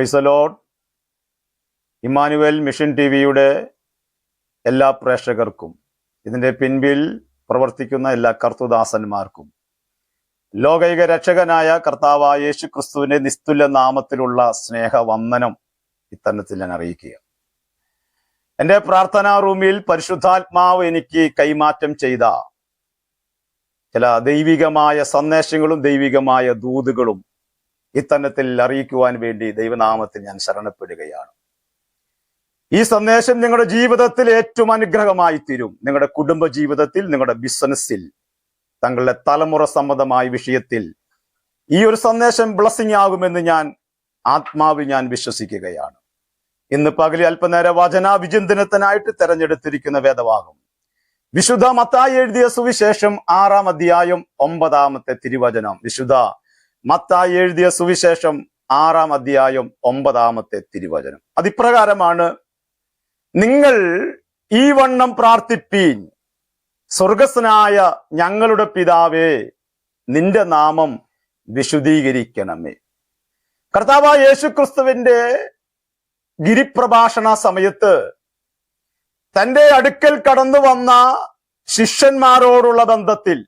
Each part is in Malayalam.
പ്രീസലോഡ് ഇമ്മാനുവൽ മിഷൻ ടി വിയുടെ എല്ലാ പ്രേക്ഷകർക്കും ഇതിന്റെ പിൻപിൽ പ്രവർത്തിക്കുന്ന എല്ലാ കർത്തുദാസന്മാർക്കും ലോകൈക രക്ഷകനായ കർത്താവായ യേശു ക്രിസ്തുവിന്റെ നിസ്തുല്യ നാമത്തിലുള്ള സ്നേഹവന്ദനം ഇത്തരണത്തിൽ ഞാൻ അറിയിക്കുക എന്റെ പ്രാർത്ഥനാ റൂമിൽ പരിശുദ്ധാത്മാവ് എനിക്ക് കൈമാറ്റം ചെയ്ത ചില ദൈവികമായ സന്ദേശങ്ങളും ദൈവികമായ ദൂതുകളും ഇത്തന്നത്തിൽ അറിയിക്കുവാൻ വേണ്ടി ദൈവനാമത്തിൽ ഞാൻ ശരണപ്പെടുകയാണ്. ഈ സന്ദേശം നിങ്ങളുടെ ജീവിതത്തിൽ ഏറ്റവും അനുഗ്രഹമായി തീരും നിങ്ങളുടെ കുടുംബ ജീവിതത്തിൽ നിങ്ങളുടെ ബിസിനസ്സിൽ തങ്ങളുടെ തലമുറ സംബന്ധമായ വിഷയത്തിൽ ഈ ഒരു സന്ദേശം ബ്ലസ്സിംഗ് ആകുമെന്ന് ഞാൻ ആത്മാവിൽ ഞാൻ വിശ്വസിക്കുകയാണ്. ഇന്ന് പകലി അല്പനേര വചന വിചിന്തനത്തിനായിട്ട് തെരഞ്ഞെടുത്തിരിക്കുന്ന വേദഭാഗം. വിശുദ്ധ മത്തായി എഴുതിയ സുവിശേഷം ആറാം അധ്യായം ഒമ്പതാമത്തെ തിരുവചനം. വിശുദ്ധ മത്തായി എഴുതിയ സുവിശേഷം ആറാം അധ്യായം ഒമ്പതാമത്തെ തിരുവചനം. അതിപ്രകാരമാണ് നിങ്ങൾ ഈ വണ്ണം പ്രാർത്ഥിപ്പീൻ സ്വർഗസ്നായ ഞങ്ങളുടെ പിതാവേ നിന്റെ നാമം വിശുദ്ധീകരിക്കണമേ. കർത്താവ് യേശുക്രിസ്തുവിന്റെ ഗിരിപ്രഭാഷണ സമയത്ത് തന്റെ അടുക്കൽ കടന്നു വന്ന ശിഷ്യന്മാരോടുള്ള ബന്ധത്തിൽ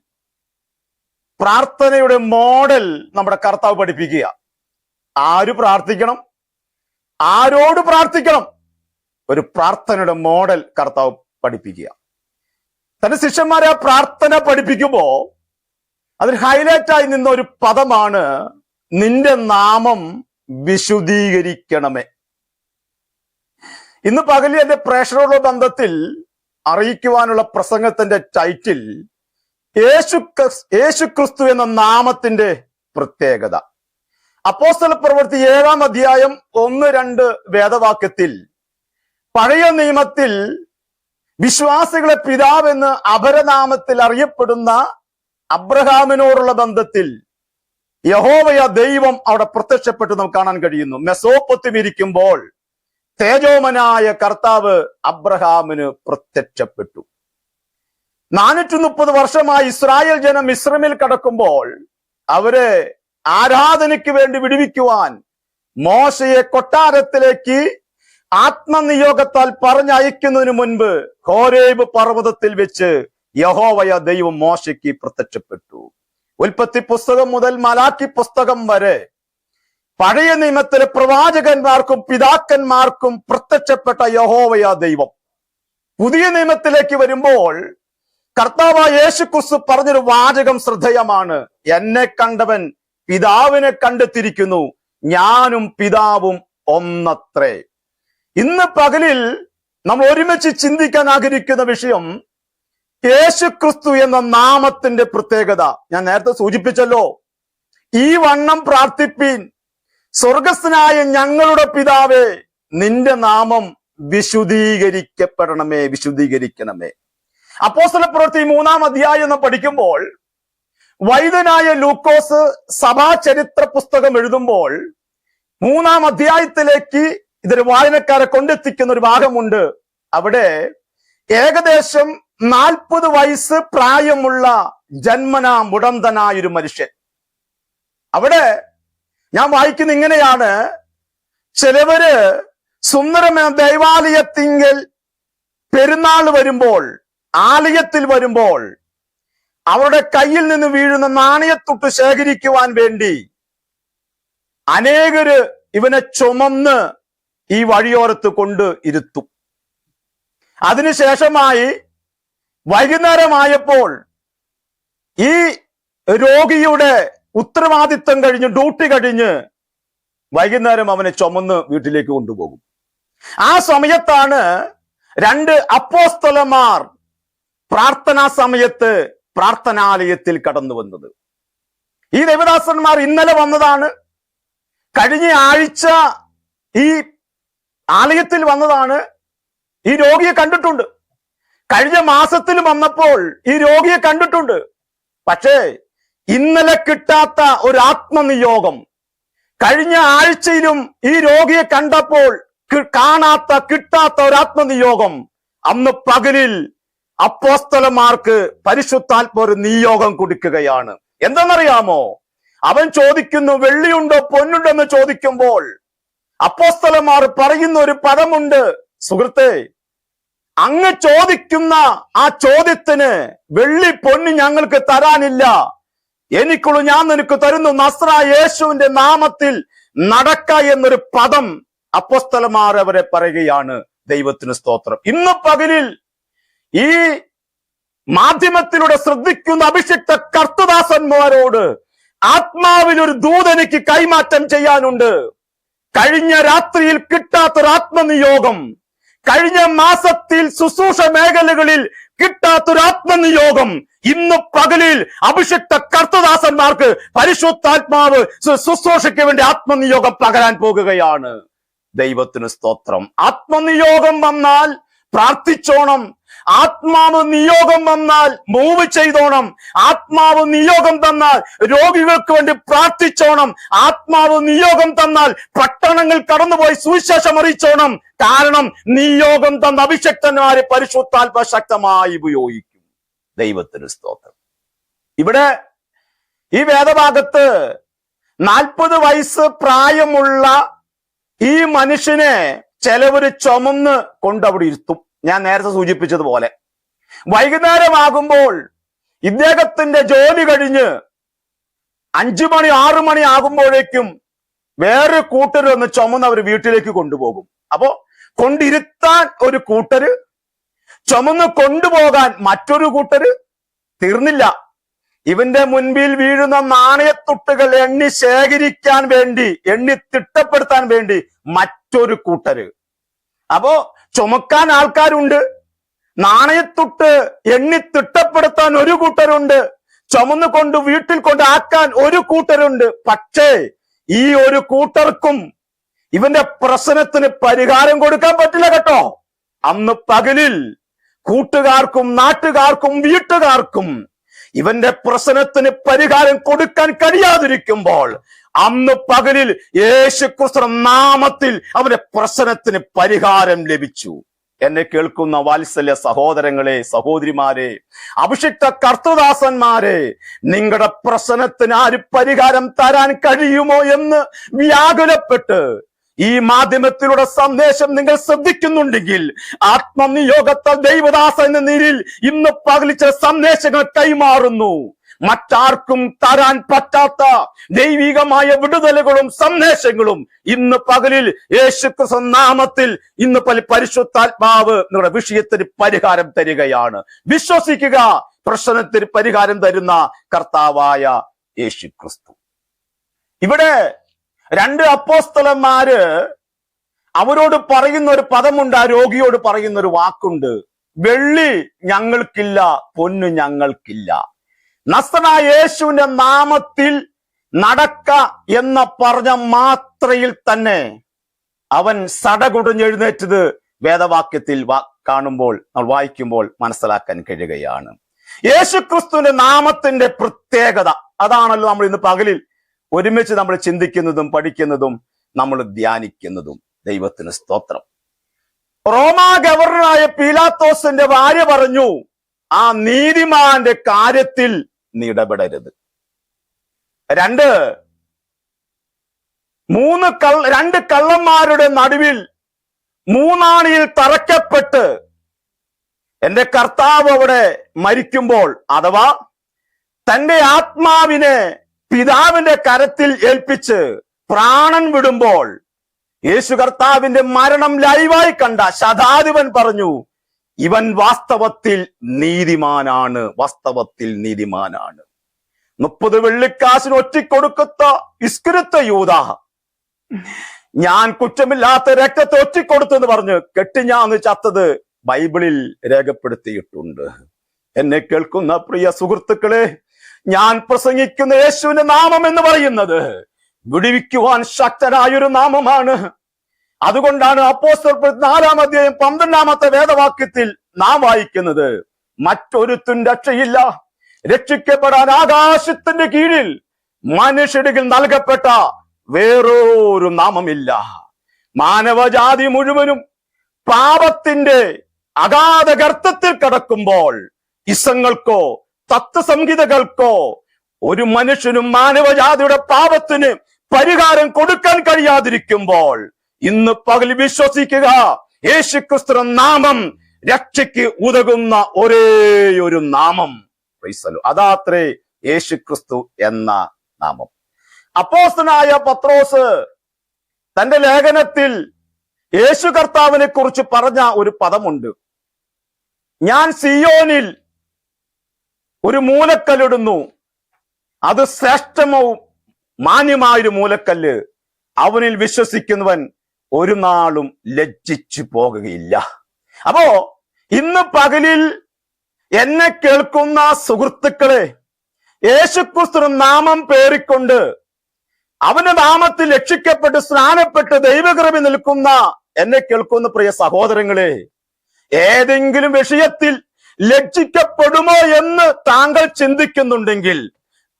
പ്രാർത്ഥനയുടെ മോഡൽ നമ്മുടെ കർത്താവ് പഠിപ്പിക്കുക. ആര് പ്രാർത്ഥിക്കണം? ആരോട് പ്രാർത്ഥിക്കണം? ഒരു പ്രാർത്ഥനയുടെ മോഡൽ കർത്താവ് പഠിപ്പിക്കുക. തന്റെ ശിഷ്യന്മാരെ ആ പ്രാർത്ഥന പഠിപ്പിക്കുമ്പോ അതിൽ ഹൈലൈറ്റ് ആയി നിന്ന ഒരു പദമാണ് നിന്റെ നാമം വിശുദ്ധീകരിക്കണമേ. ഇന്ന് പകലിൽ എന്റെ പ്രേക്ഷകരുടെ ബന്ധത്തിൽ അറിയിക്കുവാനുള്ള പ്രസംഗത്തിന്റെ ടൈറ്റിൽ യേശു യേശു ക്രിസ്തു എന്ന നാമത്തിന്റെ പ്രത്യേകത. അപ്പോസ്തല പ്രവൃത്തി ഏഴാം അധ്യായം ഒന്ന് രണ്ട് വേദവാക്യത്തിൽ പഴയ നിയമത്തിൽ വിശ്വാസികളെ പിതാവെന്ന് അപരനാമത്തിൽ അറിയപ്പെടുന്ന അബ്രഹാമിനോടുള്ള ബന്ധത്തിൽ യഹോവയ ദൈവം അവിടെ പ്രത്യക്ഷപ്പെട്ട് നമുക്ക് കാണാൻ കഴിയുന്നു. മെസോപ്പൊത്തും ഇരിക്കുമ്പോൾ തേജോമനായ കർത്താവ് അബ്രഹാമിന് പ്രത്യക്ഷപ്പെട്ടു. നാനൂറ്റി മുപ്പത് വർഷമായി ഇസ്രായേൽ ജനം ഇസ്രമിൽ കടക്കുമ്പോൾ അവരെ ആരാധനയ്ക്ക് വേണ്ടി വിടുവിക്കുവാൻ മോശയെ കൊട്ടാരത്തിലേക്ക് ആത്മനിയോഗത്താൽ പറഞ്ഞയക്കുന്നതിന് മുൻപ് ഹോരേബ് പർവതത്തിൽ വെച്ച് യഹോവയ ദൈവം മോശയ്ക്ക് പ്രത്യക്ഷപ്പെട്ടു. ഉൽപ്പത്തി പുസ്തകം മുതൽ മലാക്കി പുസ്തകം വരെ പഴയ നിയമത്തിലെ പ്രവാചകന്മാർക്കും പിതാക്കന്മാർക്കും പ്രത്യക്ഷപ്പെട്ട യഹോവയ ദൈവം. പുതിയ നിയമത്തിലേക്ക് വരുമ്പോൾ കർത്താവ് യേശു ക്രിസ്തു പറഞ്ഞൊരു വാചകം ശ്രദ്ധേയമാണ്. എന്നെ കണ്ടവൻ പിതാവിനെ കണ്ടെത്തിയിരിക്കുന്നു. ഞാനും പിതാവും ഒന്നത്രേ. ഇന്ന് പകലിൽ നമ്മൾ ഒരുമിച്ച് ചിന്തിക്കാൻ ആഗ്രഹിക്കുന്ന വിഷയം യേശു ക്രിസ്തു എന്ന നാമത്തിന്റെ പ്രത്യേകത. ഞാൻ നേരത്തെ സൂചിപ്പിച്ചല്ലോ. ഈ വണ്ണം പ്രാർത്ഥിപ്പീൻ സ്വർഗസ്ഥനായ ഞങ്ങളുടെ പിതാവേ നിന്റെ നാമം വിശുദ്ധീകരിക്കപ്പെടണമേ വിശുദ്ധീകരിക്കണമേ. അപ്പോസ്തല പ്രവൃത്തി മൂന്നാം അധ്യായം എന്ന് പഠിക്കുമ്പോൾ വൈദനായ ലൂക്കോസ് സഭാ ചരിത്ര പുസ്തകം എഴുതുമ്പോൾ മൂന്നാം അധ്യായത്തിലേക്ക് ഇതൊരു വായനക്കാരെ കൊണ്ടെത്തിക്കുന്ന ഒരു ഭാഗമുണ്ട്. അവിടെ ഏകദേശം നാൽപ്പത് വയസ്സ് പ്രായമുള്ള ജന്മന മുടന്തനായ ഒരു മനുഷ്യൻ. അവിടെ ഞാൻ വായിക്കുന്ന ഇങ്ങനെയാണ് ചിലവര് സുന്ദരമായ ദൈവാലയത്തിങ്കൽ പെരുന്നാൾ വരുമ്പോൾ ആലയത്തിൽ വരുമ്പോൾ അവരുടെ കയ്യിൽ നിന്ന് വീഴുന്ന നാണയത്തുട്ട് ശേഖരിക്കുവാൻ വേണ്ടി അനേകര് ഇവനെ ചുമന്ന് ഈ വഴിയോരത്ത് കൊണ്ട് ഇരുത്തും. അതിനുശേഷമായി വൈകുന്നേരമായപ്പോൾ ഈ രോഗിയുടെ ഉത്തരവാദിത്വം കഴിഞ്ഞ് ഡ്യൂട്ടി കഴിഞ്ഞ് വൈകുന്നേരം അവനെ ചുമന്ന് വീട്ടിലേക്ക് കൊണ്ടുപോകും. ആ സമയത്താണ് രണ്ട് അപ്പോസ്തലന്മാർ പ്രാർത്ഥനാ സമയത്ത് പ്രാർത്ഥനാലയത്തിൽ കടന്നു വന്നത്. ഈ ദേവദാസന്മാർ ഇന്നലെ വന്നതാണ്. കഴിഞ്ഞ ആഴ്ച ഈ ആലയത്തിൽ വന്നതാണ്. ഈ രോഗിയെ കണ്ടിട്ടുണ്ട്. കഴിഞ്ഞ മാസത്തിൽ വന്നപ്പോൾ ഈ രോഗിയെ കണ്ടിട്ടുണ്ട്. പക്ഷേ ഇന്നലെ കിട്ടാത്ത ഒരു ആത്മനിയോഗം കഴിഞ്ഞ ആഴ്ചയിലും ഈ രോഗിയെ കണ്ടപ്പോൾ കാണാത്ത കിട്ടാത്ത ഒരു ആത്മനിയോഗം അന്ന് പകലിൽ അപ്പോസ്തലന്മാർക്ക് പരിശുദ്ധാത്മ ഒരു നിയോഗം കൊടുക്കുകയാണ്. എന്തെന്നറിയാമോ അവൻ ചോദിക്കുന്നു വെള്ളിയുണ്ടോ പൊന്നുണ്ടോ? എന്ന് ചോദിക്കുമ്പോൾ അപ്പോസ്തലന്മാർ പറയുന്ന ഒരു പദമുണ്ട്. സുഹൃത്തെ അങ്ങ് ചോദിക്കുന്ന ആ ചോദ്യത്തിന് വെള്ളി പൊന്ന് ഞങ്ങൾക്ക് തരാനില്ല. എനിക്കുള്ളൂ ഞാൻ നിനക്ക് തരുന്നു. നസ്ര യേശുവിന്റെ നാമത്തിൽ നടക്ക എന്നൊരു പദം അപ്പോസ്തലന്മാർ അവരെ പറയുകയാണ്. ദൈവത്തിന് സ്തോത്രം. ഇന്ന് പകലിൽ ഈ മാധ്യമത്തിലൂടെ ശ്രദ്ധിക്കുന്ന അഭിഷിക്ത കർത്തദാസന്മാരോട് ആത്മാവിൽ ഒരു ദൂതനിക്ക് കൈമാറ്റം ചെയ്യാനുണ്ട്. കഴിഞ്ഞ രാത്രിയിൽ കിട്ടാത്തൊരു ആത്മനിയോഗം കഴിഞ്ഞ മാസത്തിൽ ശുശ്രൂഷ മേഖലകളിൽ കിട്ടാത്തൊരു ആത്മനിയോഗം ഇന്ന് പകലിൽ അഭിഷിക്ത കർത്തദാസന്മാർക്ക് പരിശുദ്ധാത്മാവ് ശുശ്രൂഷയ്ക്ക് വേണ്ടി ആത്മനിയോഗം പകരാൻ പോകുകയാണ്. ദൈവത്തിന് സ്തോത്രം. ആത്മനിയോഗം വന്നാൽ പ്രാർത്ഥിച്ചോണം. ആത്മാവ് നിയോഗം വന്നാൽ മൂവ് ചെയ്തോണം. ആത്മാവ് നിയോഗം തന്നാൽ രോഗികൾക്ക് വേണ്ടി പ്രാർത്ഥിച്ചോണം. ആത്മാവ് നിയോഗം തന്നാൽ പട്ടണങ്ങൾ കടന്നുപോയി സുവിശേഷം അറിയിച്ചോണം. കാരണം നിയോഗം തന്ന അഭിഷക്തന്മാരെ പരിശുദ്ധാത്മ ശക്തമായി ഉപയോഗിക്കും. ദൈവത്തിന് സ്തോത്രം. ഇവിടെ ഈ വേദഭാഗത്ത് നാൽപ്പത് വയസ്സ് പ്രായമുള്ള ഈ മനുഷ്യനെ ചിലവര് ചുമന്ന് കൊണ്ടവിടെ ഇരുത്തും. ഞാൻ നേരത്തെ സൂചിപ്പിച്ചതുപോലെ. വൈകുന്നേരമാകുമ്പോൾ ഇദ്ദേഹത്തിന്റെ ജോലി കഴിഞ്ഞ് അഞ്ചു മണി ആറു മണി ആകുമ്പോഴേക്കും വേറെ കൂട്ടർ ഒന്ന് ചുമന്ന് അവർ വീട്ടിലേക്ക് കൊണ്ടുപോകും. അപ്പോ കൊണ്ടിരുത്താൻ ഒരു കൂട്ടര് ചുമന്ന് കൊണ്ടുപോകാൻ മറ്റൊരു കൂട്ടര് തീർന്നില്ല. ഇവന്റെ മുൻപിൽ വീഴുന്ന നാണയത്തുട്ടുകൾ എണ്ണി ശേഖരിക്കാൻ വേണ്ടി എണ്ണി തിട്ടപ്പെടുത്താൻ വേണ്ടി മറ്റൊരു കൂട്ടര്. അപ്പോ ചുമക്കാൻ ആൾക്കാരുണ്ട്. നാണയത്തൊട്ട് എണ്ണി തിട്ടപ്പെടുത്താൻ ഒരു കൂട്ടരുണ്ട്. ചുമന്നു കൊണ്ട് വീട്ടിൽ കൊണ്ട് ആക്കാൻ ഒരു കൂട്ടരുണ്ട്. പക്ഷേ ഈ ഒരു കൂട്ടർക്കും ഇവന്റെ പ്രശ്നത്തിന് പരിഹാരം കൊടുക്കാൻ പറ്റില്ല കേട്ടോ. അന്ന് പകലിൽ കൂട്ടുകാർക്കും നാട്ടുകാർക്കും വീട്ടുകാർക്കും ഇവന്റെ പ്രശ്നത്തിന് പരിഹാരം കൊടുക്കാൻ കഴിയാതിരിക്കുമ്പോൾ അന്ന് പകലിൽ യേശു നാമത്തിൽ അവന്റെ പ്രശ്നത്തിന് പരിഹാരം ലഭിച്ചു. എന്നെ കേൾക്കുന്ന വാത്സല്യ സഹോദരങ്ങളെ സഹോദരിമാരെ അഭിഷിക്ത കർത്തദാസന്മാരെ നിങ്ങളുടെ പ്രശ്നത്തിന് ആര് പരിഹാരം തരാൻ കഴിയുമോ എന്ന് വ്യാകുലപ്പെട്ട് ഈ മാധ്യമത്തിലൂടെ സന്ദേശം നിങ്ങൾ ശ്രദ്ധിക്കുന്നുണ്ടെങ്കിൽ ആത്മനിയോഗത്താൽ ദൈവദാസ എന്ന നിലയിൽ ഇന്ന് പകലിച്ച സന്ദേശങ്ങൾ കൈമാറുന്നു. മറ്റാർക്കും തരാൻ പറ്റാത്ത ദൈവികമായ വിടുതലുകളും സന്ദേശങ്ങളും ഇന്ന് പകലിൽ യേശുക്രിസ്തു നാമത്തിൽ ഇന്ന് പല പരിശുദ്ധാത്മാവ് നിങ്ങളുടെ വിഷയത്തിന് പരിഹാരം തരികയാണ്. വിശ്വസിക്കുക പ്രശ്നത്തിന് പരിഹാരം തരുന്ന കർത്താവായ യേശു ക്രിസ്തു ഇവിടെ രണ്ട് അപ്പോസ്തലന്മാര് അവരോട് പറയുന്ന ഒരു പദമുണ്ട് ആ രോഗിയോട് പറയുന്ന ഒരു വാക്കുണ്ട്. വെള്ളി ഞങ്ങൾക്കില്ല പൊന്നു ഞങ്ങൾക്കില്ല. നസ്തന യേശുവിന്റെ നാമത്തിൽ നടക്ക എന്ന പറഞ്ഞ മാത്രയിൽ തന്നെ അവൻ സടകുടഞ്ഞെഴുന്നേറ്റത് വേദവാക്യത്തിൽ കാണുമ്പോൾ നമ്മൾ വായിക്കുമ്പോൾ മനസ്സിലാക്കാൻ കഴിയുകയാണ്. യേശുക്രിസ്തുവിന്റെ നാമത്തിന്റെ പ്രത്യേകത അതാണല്ലോ നമ്മൾ ഇന്ന് പകലിൽ ഒരുമിച്ച് നമ്മൾ ചിന്തിക്കുന്നതും പഠിക്കുന്നതും നമ്മൾ ധ്യാനിക്കുന്നതും. ദൈവത്തിന് സ്തോത്രം. റോമാ ഗവർണറായ പീലാത്തോസിന്റെ ഭാര്യ പറഞ്ഞു ആ നീതിമാന്റെ കാര്യത്തിൽ നീ ഇടപെടരുത് രണ്ട് മൂന്ന് കള്ള രണ്ട് കള്ളന്മാരുടെ നടുവിൽ മൂന്നാണിയിൽ തറയ്ക്കപ്പെട്ട് എന്റെ കർത്താവ് അവിടെ മരിക്കുമ്പോൾ അഥവാ തന്റെ ആത്മാവിനെ പിതാവിന്റെ കരത്തിൽ ഏൽപ്പിച്ച് പ്രാണൻ വിടുമ്പോൾ യേശു കർത്താവിന്റെ മരണം ലൈവായി കണ്ട ശതാധിപൻ പറഞ്ഞു ഇവൻ വാസ്തവത്തിൽ നീതിമാനാണ് വാസ്തവത്തിൽ നീതിമാനാണ്. മുപ്പത് വെള്ളിക്കാശിന് ഒറ്റിക്കൊടുക്കത്ത ഇസ്കുരുത്ത യൂത. ഞാൻ കുറ്റമില്ലാത്ത രക്തത്തെ ഒറ്റിക്കൊടുത്തു എന്ന് പറഞ്ഞ് കെട്ടിഞ്ഞാന്ന് ചത്തത് ബൈബിളിൽ രേഖപ്പെടുത്തിയിട്ടുണ്ട്. എന്നെ കേൾക്കുന്ന പ്രിയ സുഹൃത്തുക്കളെ ഞാൻ പ്രസംഗിക്കുന്ന യേശുവിന്റെ നാമം എന്ന് പറയുന്നത് വിടിവിക്കുവാൻ ശക്തനായൊരു നാമമാണ്. അതുകൊണ്ടാണ് അപ്പോസ്റ്റർ നാലാം അധ്യായം പന്ത്രണ്ടാമത്തെ വേദവാക്യത്തിൽ നാം വായിക്കുന്നത്. മറ്റൊരുത്തും രക്ഷയില്ല. രക്ഷിക്കപ്പെടാൻ ആകാശത്തിന്റെ കീഴിൽ മനുഷ്യരിൽ നൽകപ്പെട്ട വേറൊരു നാമമില്ല. മാനവജാതി മുഴുവനും പാപത്തിന്റെ അഗാധ ഗർത്തത്തിൽ കടക്കുമ്പോൾ ഇസങ്ങൾക്കോ തത്വസംഹിതകൾക്കോ ഒരു മനുഷ്യനും മാനവജാതിയുടെ പാപത്തിന് പരിഹാരം കൊടുക്കാൻ കഴിയാതിരിക്കുമ്പോൾ ഇന്ന് പകൽ വിശ്വസിക്കുക. യേശുക്രിസ്തു നാമം രക്ഷയ്ക്ക് ഉതകുന്ന ഒരേ ഒരു നാമം അതാത്രേ യേശുക്രിസ്തു എന്ന നാമം. അപ്പോസ്തനായ പത്രോസ് തന്റെ ലേഖനത്തിൽ യേശു കർത്താവിനെ കുറിച്ച് പറഞ്ഞ ഒരു പദമുണ്ട്. ഞാൻ സിയോനിൽ ഒരു മൂലക്കല്ലിടുന്നു. അത് ശ്രേഷ്ഠമവും മാന്യമായൊരു മൂലക്കല്ല്. അവനിൽ വിശ്വസിക്കുന്നവൻ ഒരു നാളും ലജ്ജിച്ചു പോകുകയില്ല. അപ്പോ ഇന്ന് പകലിൽ എന്നെ കേൾക്കുന്ന സുഹൃത്തുക്കളെ യേശുക്രിസ്തു നാമം പേറിക്കൊണ്ട് അവന്റെ നാമത്തിൽ രക്ഷിക്കപ്പെട്ട് സ്നാനപ്പെട്ട് ദൈവകൃപി നിൽക്കുന്ന എന്നെ കേൾക്കുന്ന പ്രിയ സഹോദരങ്ങളെ ഏതെങ്കിലും വിഷയത്തിൽ ലജ്ജിക്കപ്പെടുമോ എന്ന് താങ്കൾ ചിന്തിക്കുന്നുണ്ടെങ്കിൽ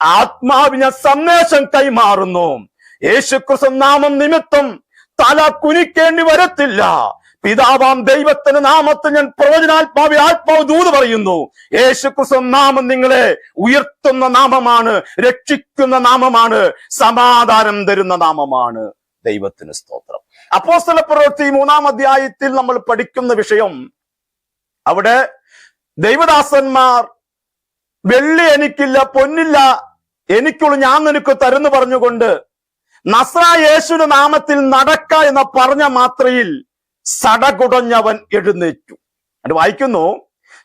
ആത്മാവിന സന്ദേശം കൈമാറുന്നു. യേശുക്രിസ്തു നാമം നിമിത്തം തല കുനിക്കേണ്ടി വരത്തില്ല. പിതാവാം ദൈവത്തിന്റെ നാമത്തിൽ ഞാൻ പ്രവചനാത്മാവി ആത്മാവ് ദൂത് പറയുന്നു. യേശു ക്രിസ്തു നാമം നിങ്ങളെ ഉയർത്തുന്ന നാമമാണ് രക്ഷിക്കുന്ന നാമമാണ് സമാധാനം തരുന്ന നാമമാണ്. ദൈവത്തിന് സ്തോത്രം. അപ്പോസ്തല പ്രവൃത്തി മൂന്നാം അധ്യായത്തിൽ നമ്മൾ പഠിക്കുന്ന വിഷയം അവിടെ ദൈവദാസന്മാർ വെള്ളി എനിക്കില്ല പൊന്നില്ല എനിക്കുള്ള ഞാൻ നിനക്ക് തരുന്നു പറഞ്ഞുകൊണ്ട് നസ്ര യേശുവിന്റെ നാമത്തിൽ നടക്ക എന്ന് പറഞ്ഞ മാത്രയിൽ സടകുടഞ്ഞവൻ എഴുന്നേറ്റു. അത് വായിക്കുന്നു.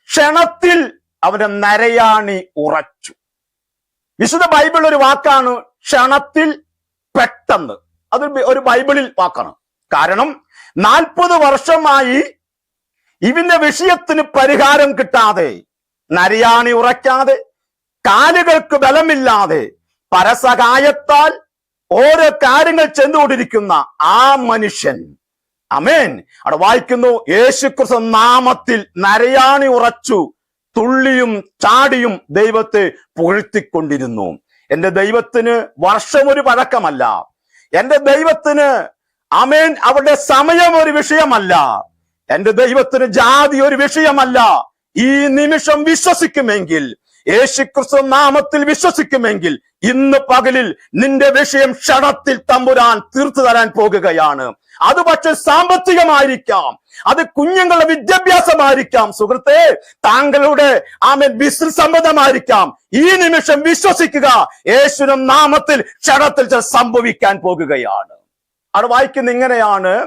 ക്ഷണത്തിൽ അവന്റെ നരയാണി ഉറച്ചു. വിശുദ്ധ ബൈബിൾ ഒരു വാക്കാണ് ക്ഷണത്തിൽ പെട്ടെന്ന്. അത് ഒരു ബൈബിളിൽ വാക്കാണ്. കാരണം നാൽപ്പത് വർഷമായി ഇവന്റെ വിഷയത്തിന് പരിഹാരം കിട്ടാതെ നരയാണി ഉറയ്ക്കാതെ കാലുകൾക്ക് ബലമില്ലാതെ പരസഹായത്താൽ ഓരോ കാര്യങ്ങൾ ചെന്നുകൊണ്ടിരിക്കുന്ന ആ മനുഷ്യൻ. അമേൻ അവിടെ വായിക്കുന്നു യേശുക്രിസ്തു നാമത്തിൽ നരയാണി ഉറച്ചു തുള്ളിയും ചാടിയും ദൈവത്തെ പുകഴ്ത്തിക്കൊണ്ടിരുന്നു. എന്റെ ദൈവത്തിന് വർഷമൊരു പഴക്കമല്ല. എന്റെ ദൈവത്തിന് അമേൻ അവരുടെ സമയം ഒരു വിഷയമല്ല. എന്റെ ദൈവത്തിന് ജാതി ഒരു വിഷയമല്ല. ഈ നിമിഷം വിശ്വസിക്കുമെങ്കിൽ യേശുക്രിസ്തു നാമത്തിൽ വിശ്വസിക്കുമെങ്കിൽ ഇന്ന് പകലിൽ നിന്റെ വിഷയം ക്ഷണത്തിൽ തമ്പുരാൻ തീർത്തു തരാൻ പോകുകയാണ്. അത് പക്ഷെ സാമ്പത്തികമായിരിക്കാം. അത് കുഞ്ഞുങ്ങളുടെ വിദ്യാഭ്യാസമായിരിക്കാം. സുഹൃത്തെ താങ്കളുടെ ആമൻ ബിസിനസ് സംബന്ധമായിരിക്കാം. ഈ നിമിഷം വിശ്വസിക്കുക യേശുവിന്റെ നാമത്തിൽ ക്ഷണത്തിൽ സംഭവിക്കാൻ പോകുകയാണ്. അവിടെ വായിക്കുന്ന ഇങ്ങനെയാണ്.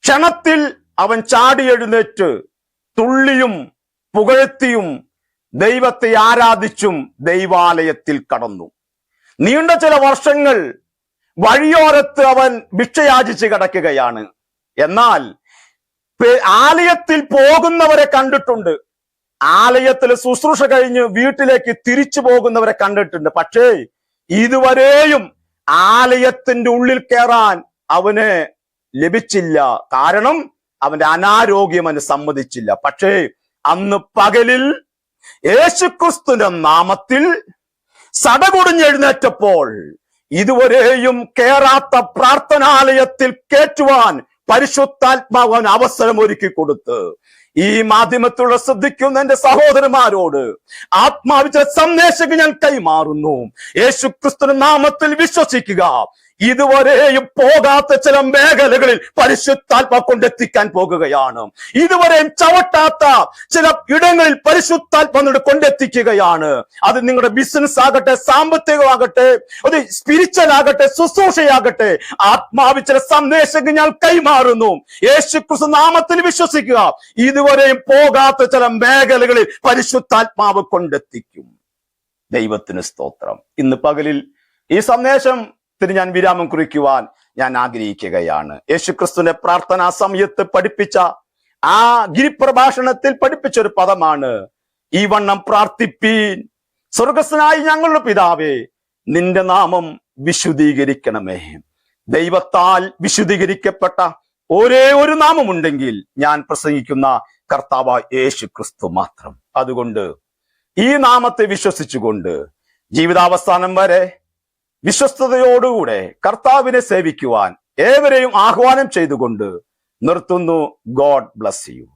ക്ഷണത്തിൽ അവൻ ചാടി എഴുന്നേറ്റ് തുള്ളിയും പുകഴ്ത്തിയും ദൈവത്തെ ആരാധിച്ചും ദൈവാലയത്തിൽ കടന്നു. നീണ്ട ചില വർഷങ്ങൾ വഴിയോരത്ത് അവൻ ഭിക്ഷയാചിച്ച് കിടക്കുകയാണ്. എന്നാൽ ആലയത്തിൽ പോകുന്നവരെ കണ്ടിട്ടുണ്ട്. ആലയത്തിൽ ശുശ്രൂഷ കഴിഞ്ഞ് വീട്ടിലേക്ക് തിരിച്ചു പോകുന്നവരെ കണ്ടിട്ടുണ്ട്. പക്ഷേ ഇതുവരെയും ആലയത്തിന്റെ ഉള്ളിൽ കയറാൻ അവന് ലഭിച്ചില്ല. കാരണം അവന്റെ അനാരോഗ്യം അവന് സമ്മതിച്ചില്ല. പക്ഷേ അന്ന് പകലിൽ യേശുക്രിസ്തുവിന്റെ നാമത്തിൽ സടകുടിഞ്ഞെഴുന്നേറ്റപ്പോൾ ഇതുവരെയും കേറാത്ത പ്രാർത്ഥനാലയത്തിൽ കേറ്റുവാൻ പരിശുദ്ധാത്മാവൻ അവസരം ഒരുക്കി കൊടുത്ത്. ഈ മാധ്യമത്തിലൂടെ ശ്രദ്ധിക്കുന്ന എന്റെ സഹോദരന്മാരോട് ആത്മാവിച്ച സന്ദേശം ഞാൻ കൈമാറുന്നു. യേശു നാമത്തിൽ വിശ്വസിക്കുക. ഇതുവരെയും പോകാത്ത ചില മേഖലകളിൽ പരിശുദ്ധാത്മ കൊണ്ടെത്തിക്കാൻ പോകുകയാണ്. ഇതുവരെയും ചവിട്ടാത്ത ചില ഇടങ്ങളിൽ പരിശുദ്ധാത്മ കൊണ്ടെത്തിക്കുകയാണ്. അത് നിങ്ങളുടെ ബിസിനസ് ആകട്ടെ സാമ്പത്തികമാകട്ടെ ഒരു സ്പിരിച്വൽ ആകട്ടെ ശുശ്രൂഷയാകട്ടെ ആത്മാവി ചില സന്ദേശങ്ങൾ ഞാൻ കൈമാറുന്നു. യേശു ക്രിസ്തു നാമത്തിൽ വിശ്വസിക്കുക. ഇതുവരെയും പോകാത്ത ചില മേഖലകളിൽ പരിശുദ്ധാത്മാവ് കൊണ്ടെത്തിക്കും. ദൈവത്തിന് സ്തോത്രം. ഇന്ന് പകലിൽ ഈ സന്ദേശത്തിന് ഞാൻ വിരാമം കുറിക്കുവാൻ ഞാൻ ആഗ്രഹിക്കുകയാണ്. യേശുക്രിസ്തുവിന്റെ പ്രാർത്ഥനാ സമയത്ത് പഠിപ്പിച്ച ആ ഗിരിപ്രഭാഷണത്തിൽ പഠിപ്പിച്ച ഒരു പദമാണ് ഈ വണ്ണം പ്രാർത്ഥിപ്പീൻ സ്വർഗസ്വനായി ഞങ്ങളുടെ പിതാവേ നിന്റെ നാമം വിശുദ്ധീകരിക്കണമേ. ദൈവത്താൽ വിശുദ്ധീകരിക്കപ്പെട്ട ഒരേ ഒരു നാമമുണ്ടെങ്കിൽ ഞാൻ പ്രസംഗിക്കുന്ന കർത്താവ് യേശു ക്രിസ്തു മാത്രം. അതുകൊണ്ട് ഈ നാമത്തെ വിശ്വസിച്ചുകൊണ്ട് ജീവിതാവസാനം വരെ വിശ്വസ്തയോടുകൂടെ കർത്താവിനെ സേവിക്കുവാൻ ഏവരെയും ആഹ്വാനം ചെയ്തുകൊണ്ട് നിർത്തുന്നു. God bless you.